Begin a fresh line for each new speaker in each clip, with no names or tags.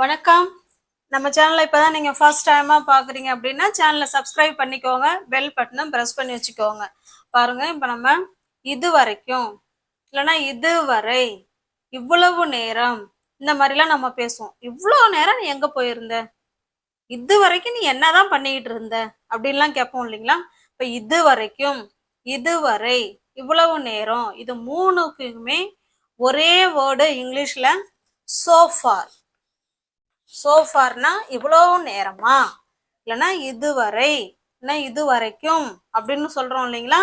வணக்கம். நம்ம சேனலை இப்போதான் நீங்கள் ஃபர்ஸ்ட் டைமாக பார்க்குறீங்க அப்படின்னா சேனலை சப்ஸ்கிரைப் பண்ணிக்கோங்க. பெல் பட்டனை ப்ரெஸ் பண்ணி வச்சுக்கோங்க. பாருங்கள் இப்போ நம்ம இது வரைக்கும் இல்லைன்னா இதுவரை இவ்வளவு நேரம் இந்த மாதிரிலாம் நம்ம பேசுவோம். இவ்வளோ நேரம் நீ எங்கே போயிருந்த? இது வரைக்கும் நீ என்ன தான் பண்ணிக்கிட்டு இருந்த? அப்படின்லாம் கேட்போம் இல்லைங்களா? இப்போ இது வரைக்கும் இதுவரை இவ்வளவு நேரம் இது மூணுக்குமே ஒரே வேர்டு இங்கிலீஷில் சோஃபார் சோஃபார்னா இவ்வளோ நேரமா? இல்லைன்னா இதுவரை இல்லைன்னா இது வரைக்கும் அப்படின்னு சொல்றோம் இல்லைங்களா?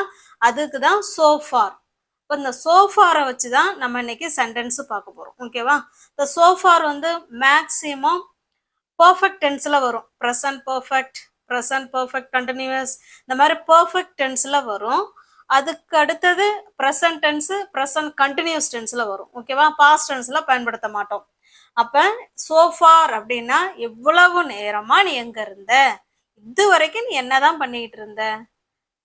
அதுக்கு தான் சோஃபார் இப்போ இந்த சோஃபாரை வச்சு தான் நம்ம இன்னைக்கு சென்டென்ஸ் பார்க்க போகிறோம் ஓகேவா இந்த சோஃபார் வந்து மேக்சிமம் பர்ஃபெக்ட் டென்ஸில் வரும். Present perfect present perfect continuous இந்த மாதிரி பர்ஃபெக்ட் டென்ஸில் வரும். அதுக்கு அடுத்தது ப்ரெசன்ட் டென்ஸு ப்ரெசன்ட் கண்டினியூஸ் டென்ஸில் வரும். ஓகேவா பாஸ்ட் டென்ஸில் பயன்படுத்த மாட்டோம். அப்ப சோஃபார் அப்படின்னா எவ்வளவு நேரமா நீ எங்க இருந்த? இது வரைக்கும் நீ என்னதான் பண்ணிட்டு இருந்த?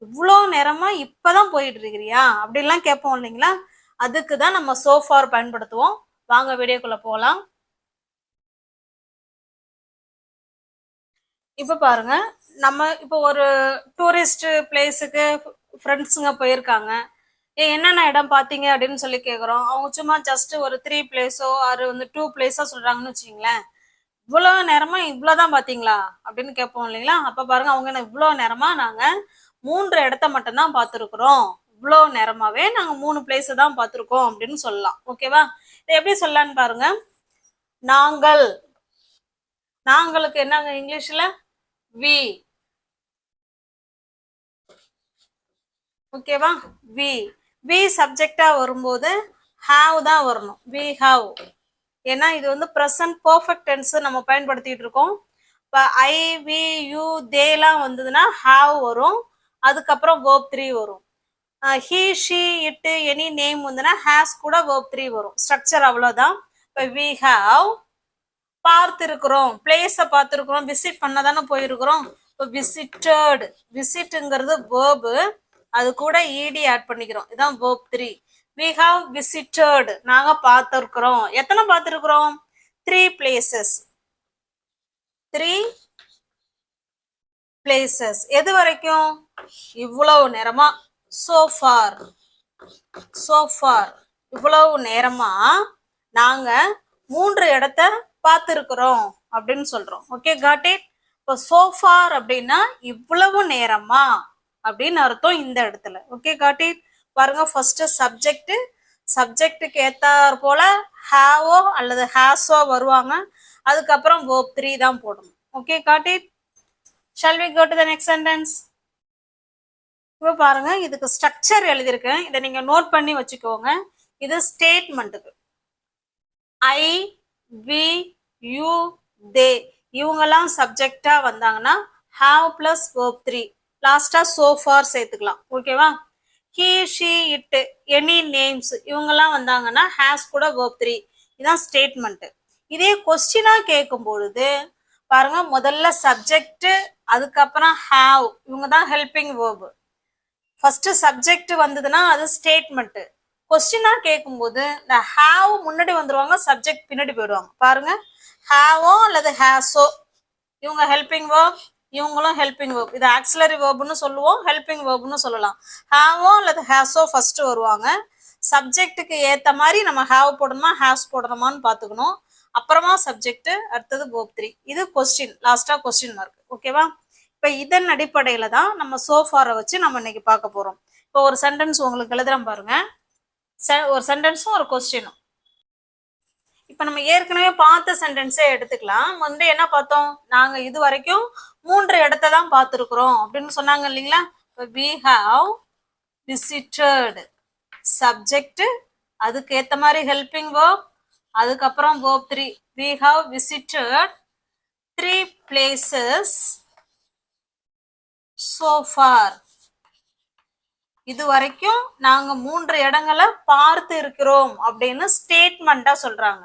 இவ்வளோ நேரமா இப்பதான் போயிட்டு இருக்கிறியா? அப்படின்லாம் கேட்போம் இல்லைங்களா? அதுக்கு தான் நம்ம சோஃபார் பயன்படுத்துவோம். வாங்க வீடியோக்குள்ள போகலாம். இப்போ பாருங்க. நம்ம இப்போ ஒரு டூரிஸ்ட் பிளேஸுக்கு ஃப்ரெண்ட்ஸுங்க போயிருக்காங்க. என்னென்ன இடம் பார்த்தீங்க அப்படின்னு சொல்லி கேட்குறோம் அவங்க சும்மா ஜஸ்ட் ஒரு த்ரீ பிளேஸோ அது வந்து டூ பிளேஸோ சொல்கிறாங்கன்னு வச்சுங்களேன் இவ்வளோ நேரமா இவ்வளோதான் பார்த்தீங்களா அப்படின்னு கேட்போம் இல்லைங்களா? அப்போ பாருங்க அவங்க என்ன இவ்வளோ நேரமா நாங்கள் மூன்று இடத்த மட்டும்தான் பார்த்துருக்குறோம் இவ்வளோ நேரமாகவே நாங்கள் மூணு பிளேஸை தான் பார்த்துருக்கோம் அப்படின்னு சொல்லலாம். ஓகேவா இதை எப்படி சொல்லலான்னு பாருங்க. நாங்கள் நாங்களுக்கு என்னங்க இங்கிலீஷில்? வி ஓகேவா வி? வி சப்ஜெக்டா வரும்போது ஹாவ் தான் வரணும். வி ஹாவ் ஏன்னா இது வந்து ப்ரெசன்ட் பர்ஃபெக்ட் டென்ஸ் நம்ம பயன்படுத்திட்டு இருக்கோம். இப்போ ஐ வி யூ தேலாம் வந்ததுன்னா ஹாவ் வரும். அதுக்கப்புறம் வேர்ப் த்ரீ வரும். He she it any name வந்துன்னா ஹேஸ் கூட வேர்ப் த்ரீ வரும். ஸ்ட்ரக்சர் அவ்வளோதான் இப்போ வி ஹாவ் பார்த்துருக்குறோம். பிளேஸை பார்த்துருக்குறோம். விசிட் பண்ண தானே போயிருக்கிறோம். இப்போ விசிட்டட் விசிட்டுங்கிறது வேர்பு அது கூட இடி ஆட் பண்ணிக்கிறோம். இதான் verb three we have visited நாங்க பார்த்துருக்குறோம். எத்தனை பார்த்துருக்குறோம்? த்ரீ பிளேசஸ் த்ரீ பிளேசஸ் எது வரைக்கும்? இவ்வளவு நேரமா? சோஃபார் சோஃபார் இவ்வளவு நேரமா நாங்க மூன்று இடத்த பார்த்துருக்குறோம் அப்படின்னு சொல்றோம். ஓகே காட் இட் இப்போ சோஃபார் அப்படின்னா இவ்வளவு நேரமா? அப்படின்னு அர்த்தம் இந்த இடத்துல. ஓகே காட்டி பாருங்க ஃபர்ஸ்ட் சப்ஜெக்ட் சப்ஜெக்டுக்கு ஏத்தார் போல ஹேவோ அல்லது ஹேஸோ வருவாங்க. அதுக்கப்புறம் வேர்ப் த்ரீ தான் போடணும். Okay got it shall we go to the next sentence இப்போ பாருங்க இதுக்கு ஸ்ட்ரக்சர் எழுதியிருக்கேன். இதை நீங்க நோட் பண்ணி வச்சுக்கோங்க. இது ஸ்டேட்மெண்ட்டுக்கு ஐ வி யூ தே இவங்கெல்லாம் சப்ஜெக்டா வந்தாங்கன்னா ஹாவ் பிளஸ் வேர்ப் த்ரீ லாஸ்டா சோஃபார் சேர்த்துக்கலாம். ஓகேவா he she it any names இவங்கெல்லாம் வந்தாங்கன்னா ஹேஸ் கூட வேர்ப் த்ரீ இதான் ஸ்டேட்மெண்ட்டு இதே கொஸ்டினாக கேட்கும் பொழுது பாருங்க முதல்ல சப்ஜெக்ட் அதுக்கப்புறம் ஹாவ் இவங்க தான் ஹெல்பிங் வேர்பு ஃபர்ஸ்ட் சப்ஜெக்ட் வந்ததுன்னா அது ஸ்டேட்மெண்ட் கொஸ்டினா கேட்கும்போது இந்த ஹாவ் முன்னாடி வந்துருவாங்க சப்ஜெக்ட் பின்னாடி போயிடுவாங்க. பாருங்க ஹாவோ அல்லது ஹேஸோ இவங்க ஹெல்பிங் வேர்ப் இவங்களும் ஹெல்பிங் வேர்ப் இது ஆக்சிலரி வேர்ப்னு சொல்லுவோம் ஹெல்பிங் வேர்ப்னு சொல்லலாம். ஹேவோ அல்லது ஹேஸோ ஃபர்ஸ்ட் வருவாங்க. சப்ஜெக்ட்டுக்கு ஏற்ற மாதிரி நம்ம ஹேவ் போடணுமா ஹேஸ் போடணுமான்னு பார்த்துக்கணும். அப்புறமா சப்ஜெக்ட் அடுத்தது வேர்ப் த்ரீ இது கொஸ்டின் லாஸ்டா கொஸ்டின் மார்க் ஓகேவா இப்போ இதன் அடிப்படையில தான் நம்ம சோஃபாரை வச்சு நம்ம இன்னைக்கு பார்க்க போறோம். இப்போ ஒரு சென்டென்ஸ் உங்களுக்கு எழுதுறேன் பாருங்க. செ- ஒரு சென்டென்ஸும் ஒரு கொஸ்டினும் இப்போ நம்ம ஏற்கனவே பார்த்த சென்டென்ஸே எடுத்துக்கலாம். வந்து என்ன பார்த்தோம்? நாங்க இது வரைக்கும் மூன்று இடத்த தான் பார்த்துருக்குறோம் அப்படின்னு சொன்னாங்க இல்லைங்களா? வி ஹாவ் விசிட்டட் சப்ஜெக்ட் அதுக்கு ஏத்த மாதிரி ஹெல்பிங் வேர்ப் அதுக்கப்புறம் verb three we have visited three places so far இது வரைக்கும் நாங்க மூன்று இடங்களை பார்த்து இருக்கிறோம் அப்படின்னு ஸ்டேட்மெண்டா சொல்றாங்க.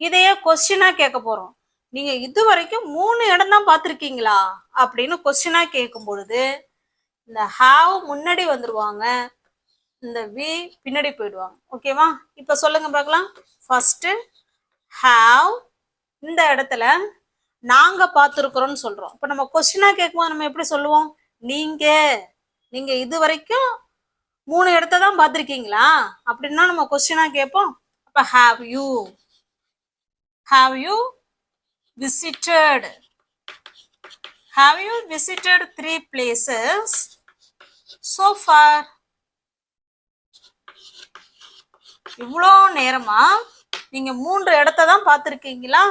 இதையே கொஸ்டினா கேட்க போறோம். நீங்க இது வரைக்கும் மூணு இடம் தான் பார்த்துருக்கீங்களா? அப்படின்னு கொஸ்டினா கேட்கும் பொழுது இந்த ஹாவ் முன்னாடி வந்துருவாங்க இந்த வி பின்னாடி போயிடுவாங்க. ஓகேவா இப்ப சொல்லுங்க பார்க்கலாம். ஃபர்ஸ்ட் ஹாவ் இந்த இடத்துல நாங்க பார்த்துருக்குறோம்னு சொல்றோம். இப்ப நம்ம கொஸ்டினா கேட்கும்போது நம்ம எப்படி சொல்லுவோம்? நீங்க. நீங்க இது வரைக்கும் மூணு இடத்த தான் பார்த்துருக்கீங்களா? அப்படின்னா நம்ம கொஸ்டினா கேட்போம். அப்ப have you have you visited have you visited three places so far? இவ்வளோ நேரமா? நீங்க மூன்று இடத்த தான் பார்த்துருக்கீங்களா?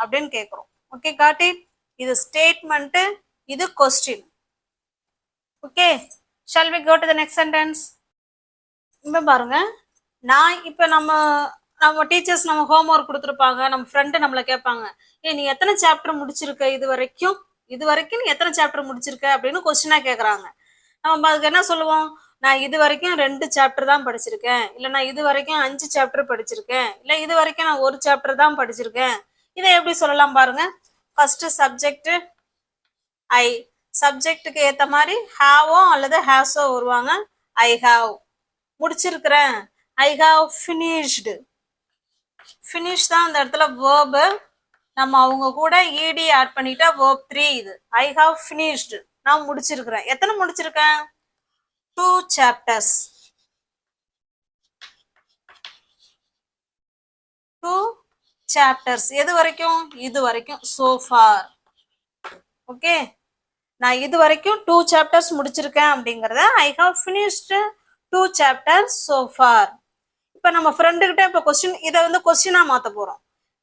அப்படின்னு கேட்குறோம் ஓகே காட்டி இது ஸ்டேட்மெண்ட் இது question okay shall we go to the next sentence இப்போ பாருங்க. நான் இப்போ நம்ம நம்ம டீச்சர்ஸ் நம்ம ஹோம் ஒர்க் கொடுத்துருப்பாங்க நம்ம ஃப்ரெண்டு நம்மளை கேட்பாங்க ஏ நீ எத்தனை சாப்டர் முடிச்சிருக்க இது வரைக்கும்? இது வரைக்கும் நீ எத்தனை சாப்டர் முடிச்சிருக்க? அப்படின்னு கொஸ்டினா கேட்குறாங்க நம்ம அதுக்கு என்ன சொல்லுவோம்? நான் இது வரைக்கும் ரெண்டு சாப்டர் தான் படிச்சிருக்கேன். இல்லை நான் இது வரைக்கும் அஞ்சு சாப்டர் படிச்சிருக்கேன். இல்லை இது வரைக்கும் நான் ஒரு சாப்டர் தான் படிச்சிருக்கேன். இதை எப்படி சொல்லலாம் பாருங்க. ஃபர்ஸ்ட் சப்ஜெக்ட் ஐ சப்ஜெக்ட்டுக்கு ஏற்ற மாதிரி ஹாவோ அல்லது ஹேஸோ வருவாங்க. ஐ ஹாவ் முடிச்சிருக்கிறேன். ஐ ஹாவ் ஃபினிஷ்டு ஃபினிஷ் தான் அந்த இடத்துல வேர்பு நம்ம அவங்க கூட இடி ஆட் பண்ணிட்டா வேர்ப் த்ரீ இது. ஐ ஹாவ் ஃபினிஷ்டு நான் முடிச்சிருக்கிறேன். எத்தனை முடிச்சிருக்கேன்? டூ சாப்டர்ஸ் டூ சாப்டர்ஸ் எது வரைக்கும்? இது வரைக்கும். சோஃபார் ஓகே நான் இது வரைக்கும் டூ சாப்டர்ஸ் முடிச்சிருக்கேன் அப்படிங்கறத I have finished two chapters so far இப்போ நம்ம ஃப்ரெண்டு கிட்ட இப்போ கொஸ்டின் இதை வந்து கொஸ்டினா மாத்த போறோம்.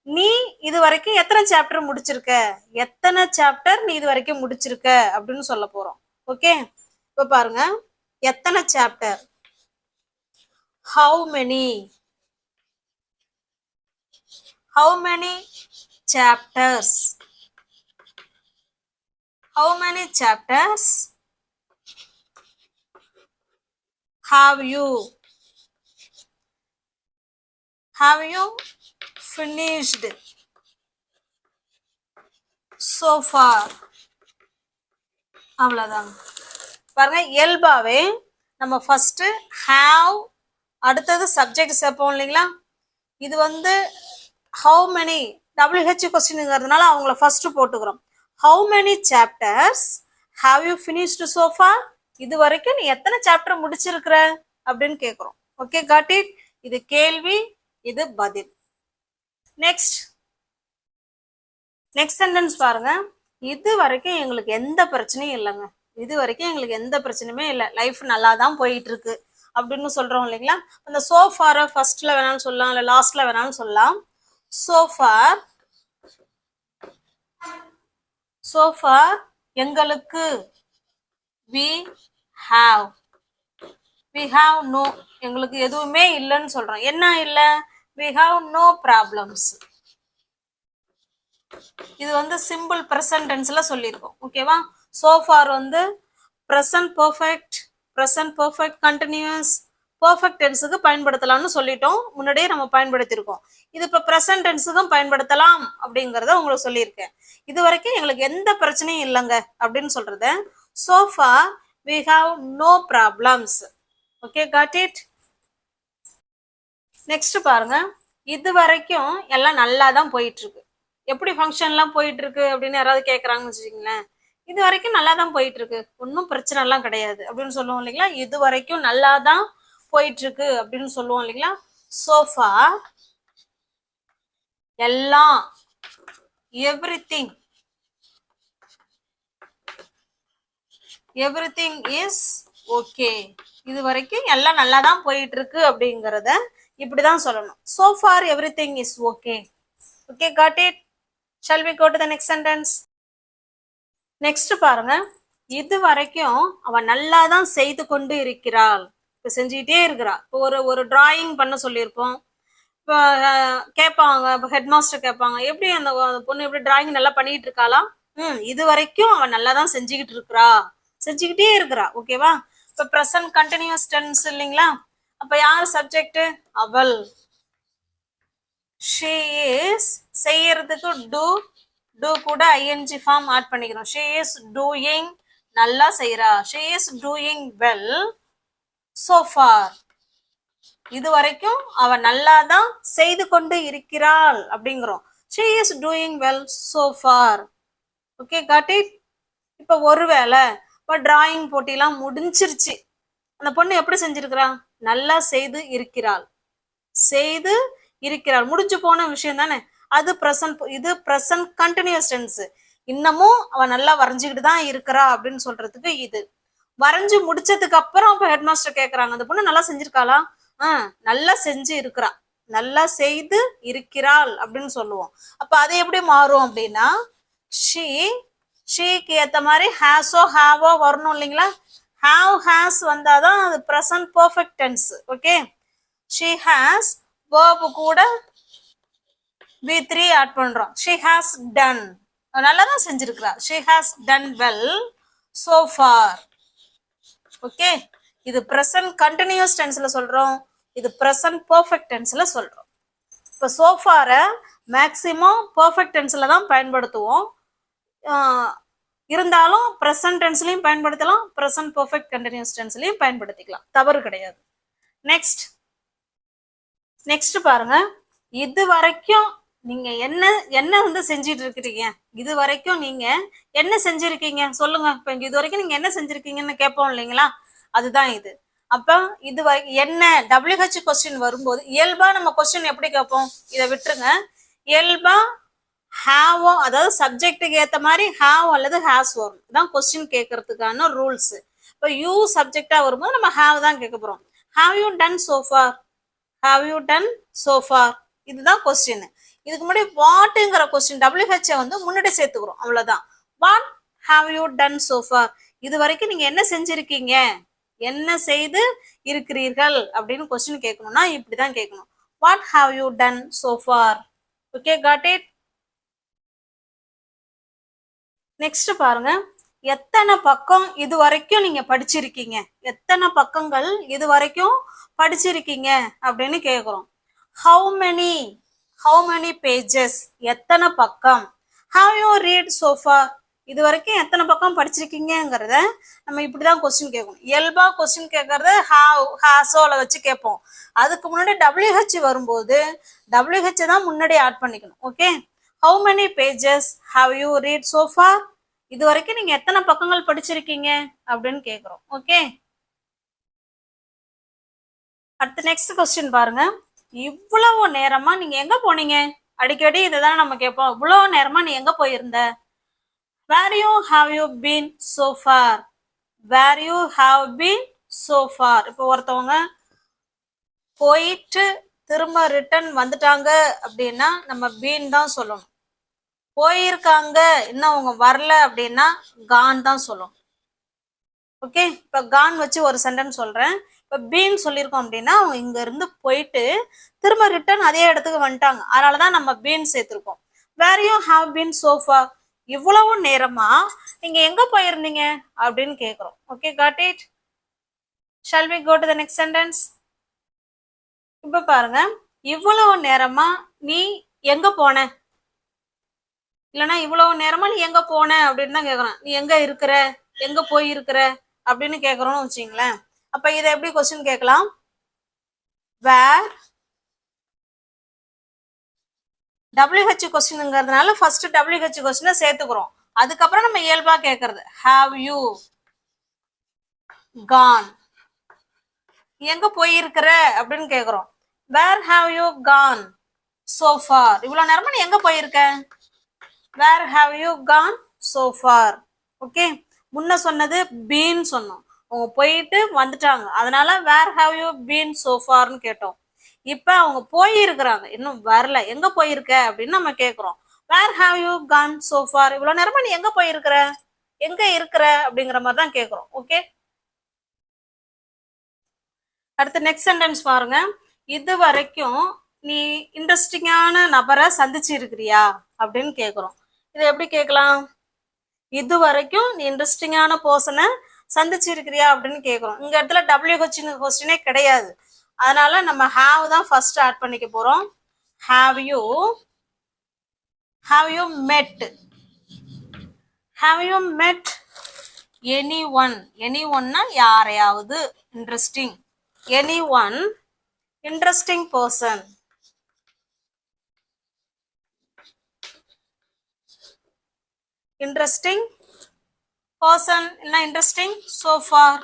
நீ இது வரைக்கும் எத்தனை சாப்டர் முடிச்சிருக்க? எத்தனை சாப்டர் நீ இது வரைக்கும் முடிச்சிருக்க? அப்படின்னு சொல்ல போறோம். ஓகே இப்போ பாருங்க. எத்தனை chapter how many how many chapters how many chapters have you have you finished so far? அவ்வளோதாங்க பாருங்க இயல்பாவே நம்ம ஃபஸ்ட்டு ஹாவ் அடுத்தது சப்ஜெக்ட் சேர்ப்போம் இல்லைங்களா? இது வந்து ஹவு மெனி டபிள்யூஹெச் கொஸ்டினுங்கிறதுனால அவங்கள ஃபஸ்ட்டு போட்டுக்கிறோம். How many chapters have you finished so far இது வரைக்கும் நீ எத்தனை சாப்டர் முடிச்சிருக்கிற? அப்படின்னு கேட்குறோம் ஓகே காட் இட் இது கேள்வி. இது பதில். நெக்ஸ்ட் நெக்ஸ்ட் சென்டென்ஸ் பாருங்க. இது வரைக்கும் எங்களுக்கு எந்த பிரச்சனையும் இல்லைங்க. இது வரைக்கும் எங்களுக்கு எந்த பிரச்சனையுமே இல்லை. லைஃப் நல்லா தான் போயிட்டு இருக்கு அப்படின்னு சொல்றோம் இல்லைங்களா? அந்த சோஃபாரை ஃபர்ஸ்ட்ல வேணாலும் சொல்லலாம் இல்லை லாஸ்ட்ல வேணாலும் சொல்லலாம். சோஃபார் சோஃபார் எங்களுக்கு we have we have no எங்களுக்கு எதுவுமே இல்லைன்னு சொல்றோம். என்ன இல்லை? வி ஹாவ் நோ ப்ராப்ளம்ஸ் இது வந்து சிம்பிள் ப்ரெசன்ட் டென்ஸ்ல சொல்லியிருக்கோம். ஓகேவா சோஃபார் வந்து present perfect present perfect continuous perfect டென்ஸுக்கு பயன்படுத்தலாம்னு சொல்லிட்டோம். முன்னாடியே நம்ம பயன்படுத்தியிருக்கோம். இது இப்போ ப்ரெசன்ட் டென்ஸுக்கும் பயன்படுத்தலாம் அப்படிங்கிறத உங்களுக்கு சொல்லியிருக்கேன். இது வரைக்கும் எங்களுக்கு எந்த பிரச்சனையும் இல்லைங்க அப்படின்னு சொல்றது so far we have no problems okay got it next பாருங்க. இது வரைக்கும் எல்லாம் நல்லா தான் போயிட்டு இருக்கு எப்படி ஃபங்க்ஷன்லாம் போயிட்டு இருக்கு அப்படின்னு யாராவது கேட்குறாங்கன்னு வச்சுக்கோங்களேன். இது வரைக்கும் நல்லா தான் போயிட்டு இருக்கு ஒன்றும் பிரச்சனைலாம் கிடையாது. அப்படின்னு சொல்லுவோம் இல்லைங்களா? இது வரைக்கும் நல்லா தான் போயிட்டு இருக்கு அப்படின்னு சொல்லுவோம் இல்லைங்களா? சோஃபா எல்லாம் everything everything is okay இது வரைக்கும் எல்லாம் நல்லா தான் போயிட்டு இருக்கு அப்படிங்கிறத இப்படிதான் சொல்லணும். So far everything is okay okay got it shall we go to the next sentence next பாருங்க. இது வரைக்கும் அவன் நல்லா தான் செய்து கொண்டு இருக்கிறாள். இப்போ செஞ்சுக்கிட்டே இருக்கிறா. இப்போ ஒரு ஒரு டிராயிங் பண்ண சொல்லியிருப்போம். இப்போ கேட்பாங்க இப்போ ஹெட் மாஸ்டர் கேட்பாங்க எப்படி அந்த பொண்ணு எப்படி டிராயிங் நல்லா பண்ணிக்கிட்டு இருக்காளா? ம் இது வரைக்கும் அவன் நல்லா தான் செஞ்சுக்கிட்டு இருக்கிறா. செஞ்சுக்கிட்டே இருக்கிறா. ஓகேவா இப்போ ப்ரெசன்ட் கண்டினியூஸ் டென்ஸ் இல்லைங்களா? அப்போ யார் சப்ஜெக்ட் அவள். ஷீ இஸ் செய்யறதுக்கு டூ டூ கூட ஐஎன்ஜி ஃபார்ம் ஆட் பண்ணிக்கிறோம். ஷீ இஸ் டூயிங் நல்லா செய்யறா she is doing well so இது வரைக்கும் அவ நல்லா தான் செய்து கொண்டு இருக்கிறாள் அப்படிங்கிறோம். She is doing well so far okay got it இப்போ ஒருவேளை இப்போ டிராயிங் போட்டிலாம் முடிஞ்சிருச்சு. அந்த பொண்ணு எப்படி செஞ்சிருக்கிறா? நல்லா செய்து இருக்கிறாள். செய்து இருக்கிறாள். முடிஞ்சு போன விஷயம் தானே? அது ப்ரெசன்ட் இது ப்ரெசன்ட் கண்டினியூஸ் டென்ஸ் இன்னமும் அவ நல்லா வரைஞ்சுக்கிட்டு தான் இருக்கிறா அப்படின்னு சொல்றதுக்கு இது. வரைஞ்சு முடிச்சதுக்கு அப்புறம் அப்ப ஹெட் மாஸ்டர் கேக்குறாங்க அந்த பொண்ணு நல்லா செஞ்சிருக்காளா? ஆஹ் நல்லா செஞ்சு இருக்கிறா. நல்லா செய்து இருக்கிறாள் அப்படின்னு சொல்லுவோம். அப்ப அது எப்படி மாறும் அப்படின்னா ஷீ ஷீக்கு ஏத்த மாதிரி ஹேஸோ ஹாவோ வரணும் இல்லைங்களா? ஹாவ் ஹேஸ் வந்தாதான் அது present perfect tense okay she has verb கூட வி த்ரீ ஆட் பண்றோம். ஷி ஹாஸ் டன் நல்லா தான் செஞ்சிருக்கிறா. She has done well so far okay இது ப்ரெசன்ட் கண்டினியூஸ் டென்ஸ்ல சொல்றோம். இது ப்ரெசன்ட் பர்ஃபெக்ட் டென்ஸ்ல சொல்றோம். இப்போ சோஃபாரை மேக்சிமம் பர்ஃபெக்ட் டென்ஸ்ல தான் பயன்படுத்துவோம். இருந்தாலும் ப்ரெசன்ட் டென்ஸ்லையும் பயன்படுத்தலாம் ப்ரெசன்ட் பர்ஃபெக்ட் கண்டினியூஸ் டென்ஸ்லையும் பயன்படுத்திக்கலாம். தவறு கிடையாது. நெக்ஸ்ட் நெக்ஸ்ட் பாருங்க. இது வரைக்கும் நீங்க என்ன என்ன வந்து செஞ்சுட்டு இருக்கிறீங்க இது வரைக்கும் நீங்க என்ன செஞ்சிருக்கீங்க? சொல்லுங்க. இப்ப இது வரைக்கும் நீங்க என்ன செஞ்சிருக்கீங்கன்னு கேட்போம் இல்லைங்களா? அதுதான் இது. அப்ப இது வரை- என்ன டபிள்யூஹெச் கொஸ்டின் வரும்போது இயல்பா நம்ம கொஸ்டின் எப்படி கேட்போம்? இதை விட்டுருங்க. இயல்பா ஹாவோ அதாவது சப்ஜெக்ட்டுக்கு ஏற்ற மாதிரி ஹாவ் அல்லது ஹேஸ் வரும். தான் கொஸ்டின் கேட்கறதுக்கான ரூல்ஸ் இப்போ யூ சப்ஜெக்டாக வரும்போது நம்ம ஹாவ் தான் கேட்க போகிறோம் have you done so far have you done so far இதுதான் கொஸ்டின் இதுக்கு முன்னாடி வாட்டுங்கிற கொஸ்டின் டபிள்யூஹெச் வந்து முன்னாடி சேர்த்துக்கிறோம். அவ்வளோதான் what have you done so far இது வரைக்கும் நீங்கள் என்ன செஞ்சுருக்கீங்க? என்ன செய்து இருக்கிறீர்கள்? அப்படின்னு கொஸ்டின் கேட்கணும்னா இப்படிதான் கேட்கணும். What have you done so far okay got it next பாருங்க. எத்தனை பக்கம் இது வரைக்கும் நீங்க படிச்சிருக்கீங்க? எத்தனை பக்கங்கள் இது வரைக்கும் படிச்சிருக்கீங்க? அப்படின்னு கேக்குறோம். How many how many pages எத்தனை பக்கம்? ஹவ் யூ ரீட் சோஃபா இது வரைக்கும் எத்தனை பக்கம் படிச்சிருக்கீங்கங்கிறத நம்ம இப்படிதான் கொஸ்டின் கேட்கணும். இயல்பா கொஸ்டின் கேட்கறத ஹாவ் ஹாசோல வச்சு கேட்போம். அதுக்கு முன்னாடி டபிள்யூஹெச் வரும்போது டபிள்யூஹெச் தான் முன்னாடி ஆட் பண்ணிக்கணும். Okay how many pages have you read so far இது வரைக்கும் நீங்க எத்தனை பக்கங்கள் படிச்சிருக்கீங்க அப்படின்னு கேட்குறோம் ஓகே அடுத்து நெக்ஸ்ட் கொஸ்டின் பாருங்க. இவ்வளவு நேரமா நீங்க எங்க போனீங்க? அடிக்கடி இதுதான் நம்ம கேட்போம். இவ்வளவு நேரமா நீ எங்க போயிருந்த? Where you have you been so far where you have been so far இப்போ ஒருத்தவங்க போயிட்டு திரும்ப ரிட்டர்ன் வந்துட்டாங்க அப்படின்னா நம்ம பீன் தான் சொல்லணும். போயிருக்காங்க. இன்னும் அவங்க வரல அப்படின்னா கான் தான் சொல்லும். ஓகே இப்போ கான் வச்சு ஒரு சென்டென்ஸ் சொல்கிறேன் இப்போ பீன் சொல்லியிருக்கோம் அப்படின்னா அவங்க இங்கேருந்து போயிட்டு திரும்ப ரிட்டர்ன் அதே இடத்துக்கு வந்துட்டாங்க. அதனால தான் நம்ம பீன் சேர்த்துருக்கோம். வேறையும் ஹாவ் பீன் சோஃபா இவ்வளவு நேரமா? நீங்க எங்க போயிருந்தீங்க? அப்படின்னு கேக்குறோம். Okay got it shall we go to the next sentence இப்ப பாருங்க. இவ்வளவு நேரமா நீ எங்க போன? இல்லைன்னா இவ்வளவு நேரமா நீ எங்க போன அப்படின்னு தான் கேட்கறான் நீ எங்க இருக்கிற? எங்க போய் இருக்கிற அப்படின்னு கேட்கறோம்னு வச்சுங்களேன் அப்ப இதை எப்படி கொஸ்டின் கேட்கலாம்? வேர் டபிள்யூஹெச் கொஸ்டின்ங்கிறதுனால ஃபர்ஸ்ட் டபிள்யூஹெச் கொஸ்டினை சேர்த்துக்கிறோம். அதுக்கப்புறம் நம்ம இயல்பா கேட்கறது ஹாவ் யூ கான் எங்க போயிருக்கிற? அப்படின்னு கேக்குறோம். Where have you gone so far இவ்வளவு நேரமா நீ எங்க போயிருக்க? Where have you gone so far okay முன்ன சொன்னது பீன் சொன்னோம். அவங்க போயிட்டு வந்துட்டாங்க. அதனால where have you been so ஃபார்னு கேட்டோம். இப்போ அவங்க போயிருக்கிறாங்க. இன்னும் வரல. எங்க போயிருக்க? அப்படின்னு நம்ம கேட்குறோம் where have you gone so far இவ்வளோ நேரமா நீ எங்க போயிருக்கிற? எங்க இருக்கிற? அப்படிங்கிற மாதிரி தான் கேட்குறோம் ஓகே அடுத்து நெக்ஸ்ட் சென்டென்ஸ் பாருங்க. இது வரைக்கும் நீ இன்ட்ரெஸ்டிங்கான நபரை சந்திச்சு இருக்கிறியா அப்படின்னு கேட்குறோம் இதை எப்படி கேட்கலாம்? இது வரைக்கும் நீ இன்ட்ரெஸ்டிங்கான போர்ஷனை சந்திச்சிருக்கிறியா அப்படின்னு கேட்குறோம். இங்க இடத்துல டபிள்யூ கொஸ்டின் கொஸ்டினே கிடையாது. அதனால நம்ம ஹாவ் தான் ஃபர்ஸ்ட் ஆட் பண்ணிக்க போறோம். Have you have you met have you met anyone any ஒன்னா யாரையாவது? Interesting anyone interesting person interesting person என்ன interesting so far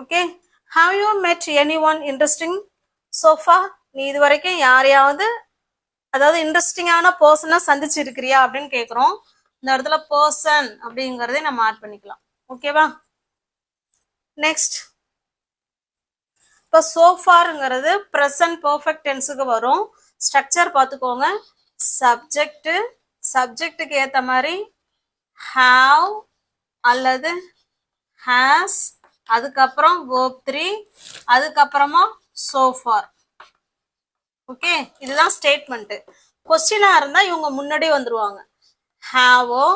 okay have you met anyone interesting so far நீ இது வரைக்கும் யாரையாவது அதாவது இன்ட்ரெஸ்டிங்கான பர்சனை சந்திச்சிருக்கிறியா அப்படின்னு கேட்குறோம் இந்த இடத்துல பர்சன் அப்படிங்கிறதே நம்ம ஆட் பண்ணிக்கலாம். ஓகேவா நெக்ஸ்ட் இப்போ சோஃபாருங்கிறது ப்ரெசன்ட் பர்ஃபெக்ட் டென்ஸுக்கு வரும். ஸ்ட்ரக்சர் பார்த்துக்கோங்க. சப்ஜெக்ட் சப்ஜெக்டுக்கு ஏற்ற மாதிரி ஹாவ் அல்லது ஹேஸ் அதுக்கப்புறம் ஓப் த்ரீ அதுக்கப்புறமா சோஃபார் ஓகே இதுதான் ஸ்டேட்மெண்ட்டு கொஸ்டினாக இருந்தால் இவங்க முன்னாடி வந்துருவாங்க. ஹாவோ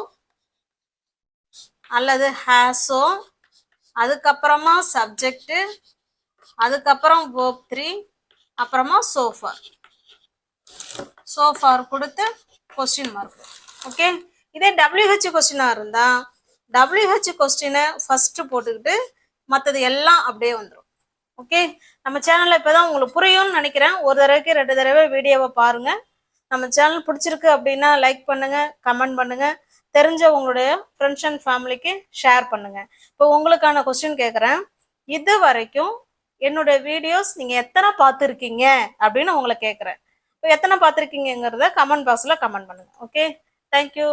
அல்லது ஹேஸோ அதுக்கப்புறமா சப்ஜெக்ட்டு அதுக்கப்புறம் ஓப் த்ரீ அப்புறமா சோஃபார் சோஃபார் கொடுத்து கொஸ்டின் மார்க் ஓகே இதே டபிள்யூஹெச் கொஸ்டினாக இருந்தால் டபிள்யூஹெச் கொஸ்டினை ஃபஸ்ட்டு போட்டுக்கிட்டு மற்றது எல்லாம் அப்படியே வந்துடும் ஓகே நம்ம சேனலில் இப்போ தான் உங்களுக்கு புரியும்னு நினைக்கிறேன். ஒரு தடவைக்கு ரெண்டு தடவை வீடியோவை பாருங்கள் நம்ம சேனல் பிடிச்சிருக்கு அப்படின்னா லைக் பண்ணுங்கள் கமெண்ட் பண்ணுங்கள் தெரிஞ்ச உங்களுடைய ஃப்ரெண்ட்ஸ் அண்ட் ஃபேமிலிக்கு ஷேர் பண்ணுங்கள் இப்போ உங்களுக்கான கொஸ்டின் கேட்குறேன் இது வரைக்கும் என்னுடைய வீடியோஸ் நீங்கள் எத்தனை பார்த்துருக்கீங்க? அப்படின்னு உங்களை கேட்குறேன் எத்தனை பார்த்துருக்கீங்கிறத கமெண்ட் பாக்ஸில் கமெண்ட் பண்ணுங்கள் ஓகே தேங்க்யூ